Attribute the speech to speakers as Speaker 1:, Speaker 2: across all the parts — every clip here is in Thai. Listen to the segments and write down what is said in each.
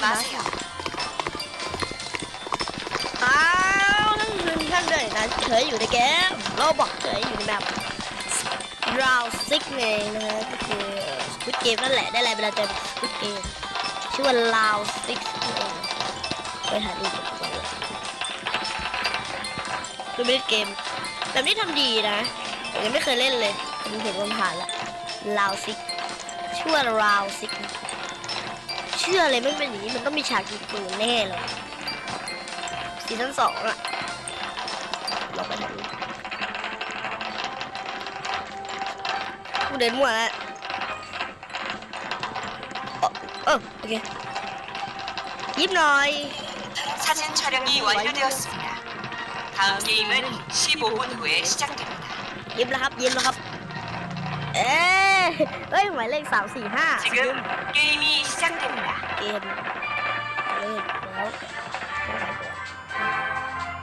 Speaker 1: 마세요.
Speaker 2: อ้าวทั้งคืนท่านเลยนะเฉยอยู่ในเกมเราบอกเฉยอยู่ในแบบราวซิกเองนะฮะก็คือสควิตเกมนั่นแหละได้แรงบันดาลใจสควิตเกมชื่อว่าลาวซิกเองไปหาดูกันก่อนเลยดูเป็นเกมแบบนี้ทำดีนะแต่ยังไม่เคยเล่นเลยผมเห็นมันผ่านละลาวซิกชื่อว่าลาวซิกเ ชื่อเลยไม่เป็นอย่างนี้มันต้องมีฉากยิงปืนแน่เลย ซีซั่นสองอะเราไปไหนดีกูเดินมั่วแล้วเออเออโอเคยิ้มหน่อย
Speaker 1: 사진 촬영이 완료되었습니다. 다음 게임은 15분 후에 시작됩니다.
Speaker 2: ยิ้มแล้วครับยิ้มแล้วครับ เอ๊ะเอ้ยหมายเลขสามสี่ห้า
Speaker 1: 지금 게임이 시작됩니다.
Speaker 2: เกมเล่นแล้ว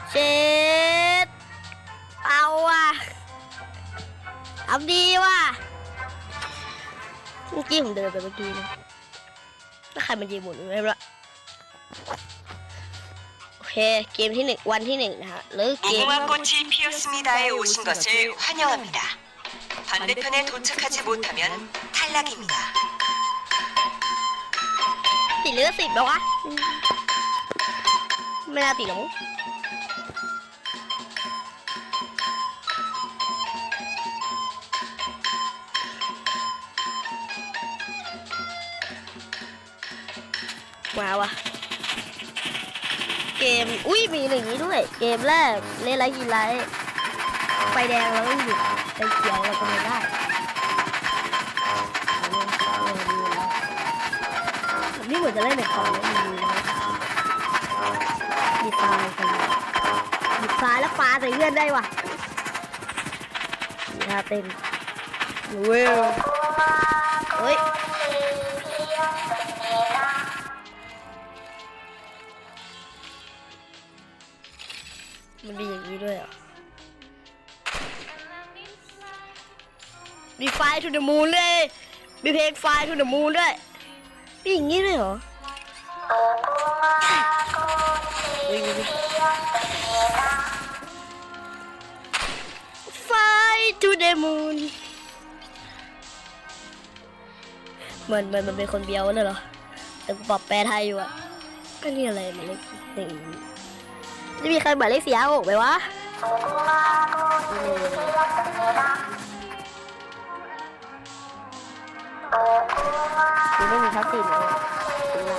Speaker 2: เชดเอาว่ะทำดีว่ะเมื่อกี้ผมเดินไปเมื่อกี้นะแล้วใครมันยิงหมุนไม่รู้ละโอเค เกมที่หนึ่งวันที่หนึ่งนะฮะหรือเกม
Speaker 1: 무궁화 꽃이 피었습니다에 오신 것을 환영합니다. 반대편에 도착하지 못하면 탈락입니다.
Speaker 2: ติดหรือสิบแล้ววะ ไม่น่าติดหรอกมั้าวะเกม อุ้ยมีอย่งนี้ด้วย เกมแรก เล่นไรกินไรไฟแดงเราต้องหยุดไฟเขียวเราก็ไม่ได้แบบ นี่อจะเล่นในคอมแล้วมีนะมีตายกันหยิบซ้ายแล้วปาใส่เพื่อนได้ว่ะมีท่าเต้นเว้ยเฮ้ยมันมีอย่างนี้ด้วยหรอะมีไฟ to the moon เลย มีเพลงไฟ to the moon ด้วย มีอย่างนี้ด้วยเหรอไฟ to the moon เหมือนเหมือนมันเป็นคนเบียวเลยเหรอ แต่กูปรับแปลไทยอยู่อะก็นี่อะไรหมายเลขหนึ่งจะมีใครหมายเลขสี่ห้าหกไหมวะ คือไม่มีทักษิณเลยเป็นไร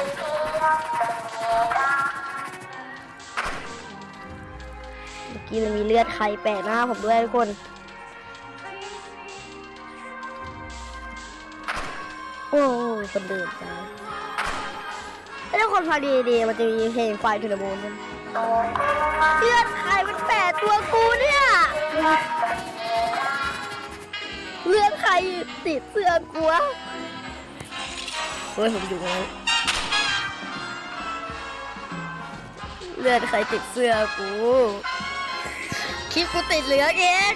Speaker 2: เมื่อกี้มันมีเลือดใครแปะหน้าผมด้วยทุกคน โอ้ยคนเดินไปแล้วคนพอดีดีมันจะมีเพลงไฟทูนมูนเลือดใครมันแปะตัวกูเนี่ย เลื่อดใครติดเสื้อกูวเฮ้ยผมอยู่ตรงนั้นเลือดใครติดเสื้อกูคลิปกูติดเหลือเอง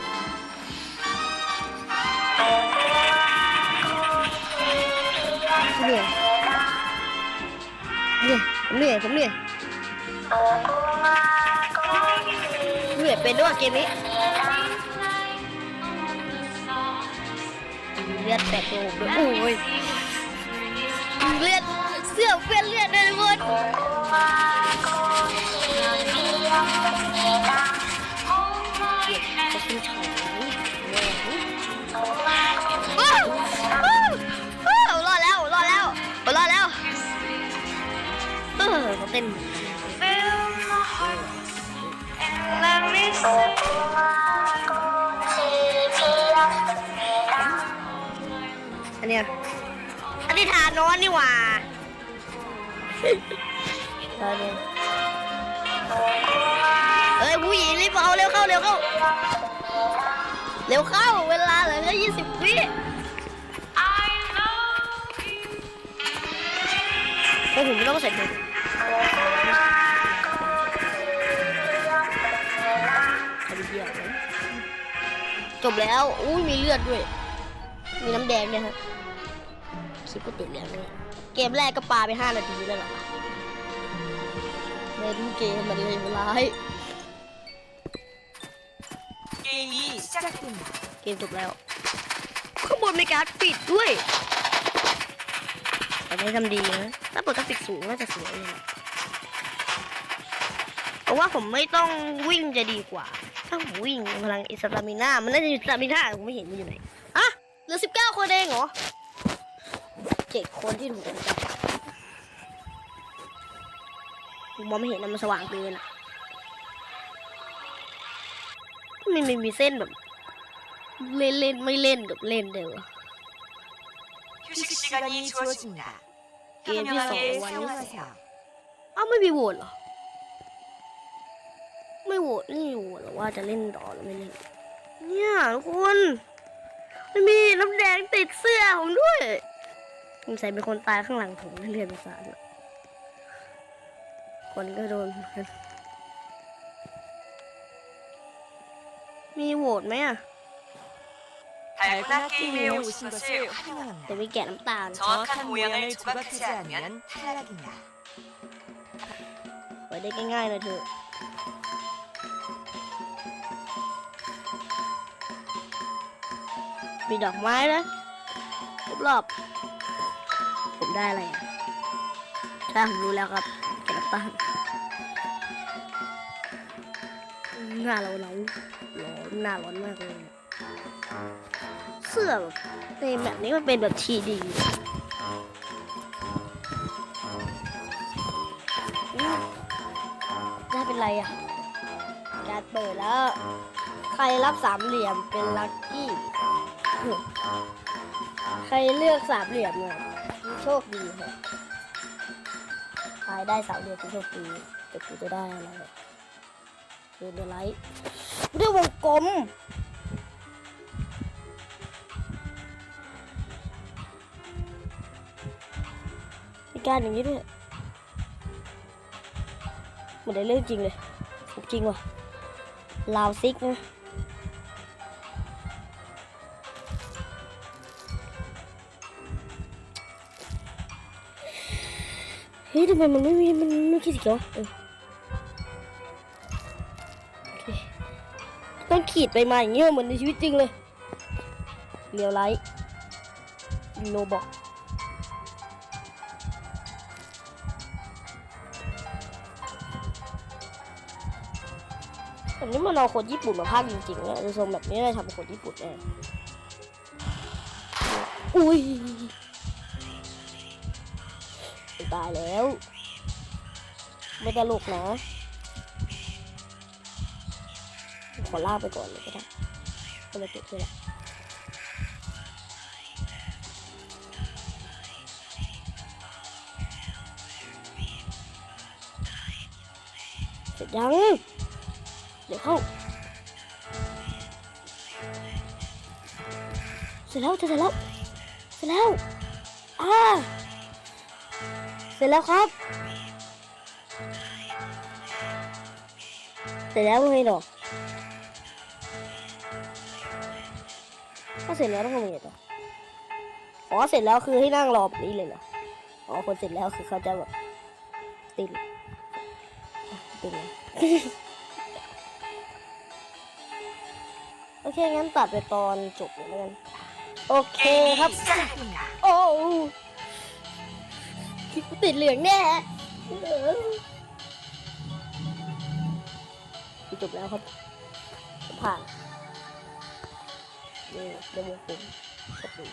Speaker 2: เหนื่อยเหนื่อยผมเหนื่อยผมเหนื่อยเหนื่อยเป็นด้วยเกมนี้ เลือดแตกตัวผมด้วยโอ้ยเลือดเสื้อเปื้อนเลือดเลยทุกคน อันเนี้ยอันนี้ทานอนนี่หว่าทานอนเอ้ยผู้หญิงรีบเอาเร็วเข้าเร็วเข้าเร็วเข้า เวลาเหลือแค่ยี่สิบวิโอ้โหไม่ต้องเสร็จเลยใครไปเยี่ยมวะจบแล้ว อุ้ยมีเลือดด้วย มีน้ำแดงเนี่ยฮะ ซุปเปอร์เบลเล้วเยเกมแรกก็ปาไป 5 นาทีแล้วหรอเล่นเกมมันเลยร้าย
Speaker 1: เกมนี้
Speaker 2: เกมจบแล้วข้างบนมีการปิดด้วยแต่ไม่ทำดีนะถ้าเปิดกราฟิกสูงน่าจะสวยเลยเพราะว่าผมไม่ต้องวิ่งจะดีกว่า ถ้าผมวิ่งพลังอิสตามิน่ามันน่าจะอยู่สตามิน่าผมไม่เห็นมันอยู่ไหนอะเหลือสิบเก้าคนเองเหรอ เจ็ดคนที่ถูกกำจัดผมมองไม่เห็นนะมันสว่างเกินอะมันไม่มีเส้นแบบ เล่นเล่นไม่เล่นกับเล่นเดี๋ยวะ
Speaker 1: 휴식 시간이 주어집니다.
Speaker 2: 게임
Speaker 1: 현명하게
Speaker 2: 비싸.
Speaker 1: 사용하세요.
Speaker 2: เอ้าไม่มีโหวตเหรอ ไม่โหวตนี่โหวตเหรอว่าจะเล่นต่อหรือไม่เล่น เนี่ยทุกคนมันมีน้ำแดงติดเสื้อผมด้วย สงสัยเป็นคนตายข้างหลังผมเรียนภาษาเนี่ยคนก็โดนเหมือนกันมีโหวตไหมอะ
Speaker 1: 달고나 게임에 오신 것을
Speaker 2: แต่
Speaker 1: 환영합니다.
Speaker 2: มีแกะน้ำตาล
Speaker 1: 정확한 모양을 조각하지 않으면 탈락입니다.
Speaker 2: เปิดได้ง่ายๆเลยเถอะ มีดอกไม้นะรอบๆผม ได้อะไรอะใช่ผมรู้แล้วครับแกะน้ำตาลหน้าเราเราร้อนหน้าร้อนมากเลยเสื้อแบบในแบบนี้มันเป็นแบบทีดีได้เป็นไรอะการเปิดแล้ว ใครรับสามเหลี่ยมเป็นลัคกี้ ใครเลือกสามเหลี่ยมเนี่ย โชคดีค่ะใครได้สามเหลี่ยมเป็โชคดีแต่กูจะได้อะไรคือเดไลท์กูได้วงกลมมีการอย่างนี้ด้วยเหมือนได้เรื่องจริงเลยจริงว่ะลาวซิกนะ เฮ้ยทำไมมันไม่มีมันไม่คิดสีเขียวเออต้องขีดไปมาอย่างเงี้ยเหมือนในชีวิตจริงเลยเรียวไลท์โลบอกแบบนี้มันเอาคนญี่ปุ่นมาพากจริงๆเนี่ยจะทรงแบบนี้เลยทำคนญี่ปุ่นแน่อุ้ย ตายแล้ว ไม่ตลกนะ ขอลากไปก่อนเลยก็ได้ก็เลยเก็บไปละเสร็จยังเดี๋ยวเข้าเสร็จแล้วเสร็จแล้วเสร็จแล้วอ่า ร็จแล้วครับ เสร็จแล้วไงหรอถ้าเสร็จแล้วต้องทำยังไงต่ออ๋อเสร็จแล้วคือให้นั่งรอแบบนี้เลยเหรออ๋อคนเสร็จแล้วคือเขาจะแบบติดติดโอเคงั้นตัดไปตอนจบเลยกันโอเคครับ โอ้ ติดเหลืองแน่จบแล้วครับผมผ่านนี่เดโมผมสปี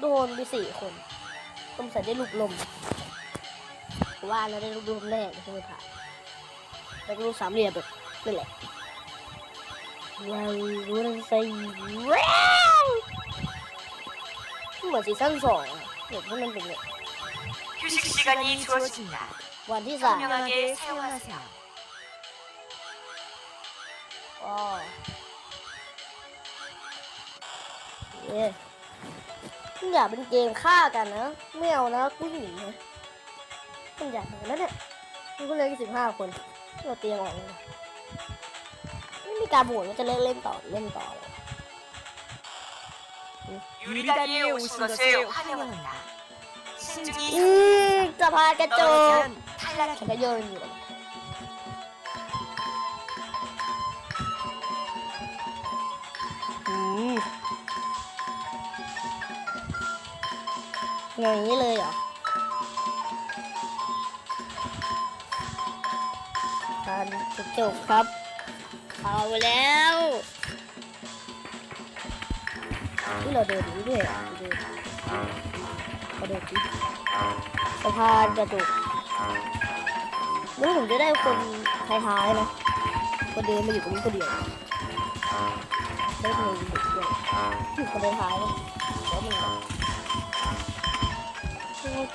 Speaker 2: โดนไปสี่คนต้องใส่ได้ลูกลมว่าแล้วได้ลูกลมแรกที่ไม่ผ่านแล้วก็ลูกสามเหลี่ยมแบบนั่นแหละว้าวรู้แล้วใส่เหมือนซีซั่นสอง อะเด็กพวกนั้นเป็นเนี่ย
Speaker 1: 휴식 시간이 주어집니다.
Speaker 2: วันที่สาม
Speaker 1: 현명하게 사용하세요.
Speaker 2: อ๋อเย้คุณอยากเป็นเกมฆ่ากันนะไม่เอานะผู้หญิงนะคุณอยากเห็นแล้วเนี่ยคุณก็เลยสิบห้าคนเราเตียงออกเลยไม่มีการโหวตว่าจะเล่นเล่นต่อเล่นต่อเลย
Speaker 1: 유리다리에 오신 것을 환영합니다. 신중히
Speaker 2: 음, 또 봐야겠죠. 탈락입니다. 음. 이래요. 난 그쪽 갑. 가오래. ที่เราเดินนี้ด้วยเดินกระโดดดิสะพานกระโดดแล้วผมจะได้คนท้ายๆนะคนเดินมาอยู่ตรงนี้คนเดียวได้คนเดียวเดียอยู่คนท้ายนะแล้วมันเอา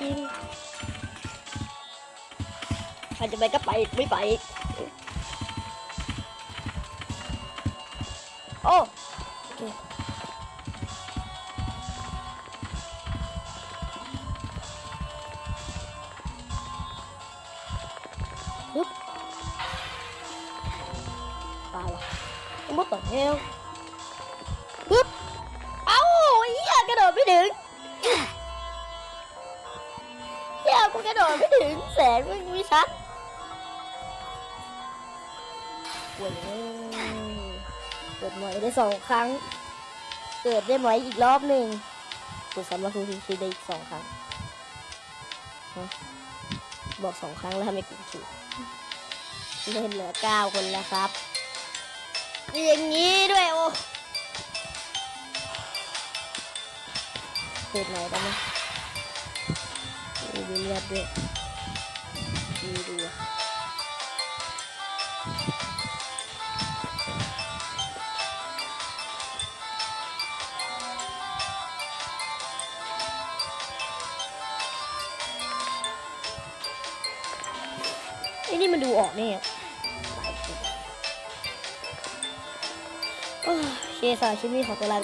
Speaker 2: จริงใครจะไปก็ไปไม่ไปโอ้โอเค มดต่อแถวฮึบเอ้าเหี้ยกระโดดไม่ถึงเหี้ยกูกระโดดไม่ถึงแสนมึงมีชัดโว้ยเกิดใหม่ได้สองครั้ง เกิดได้ไหมอีกรอบหนึ่งกดสำหรับคุณชีได้อีกสองครั้งบอกสองครั้งแล้วทำไมกูถูกเล่นเหลือเก้าคนแล้วครับ อย่างนี้ด้วยโอ้เกิดหน่อยได้ไหมมีดูเลือดด้วยมีดูอะไอ้นี่มันดูออกเนี่ย โอ้ยเคสาชิ้นนี้ขอตัวลา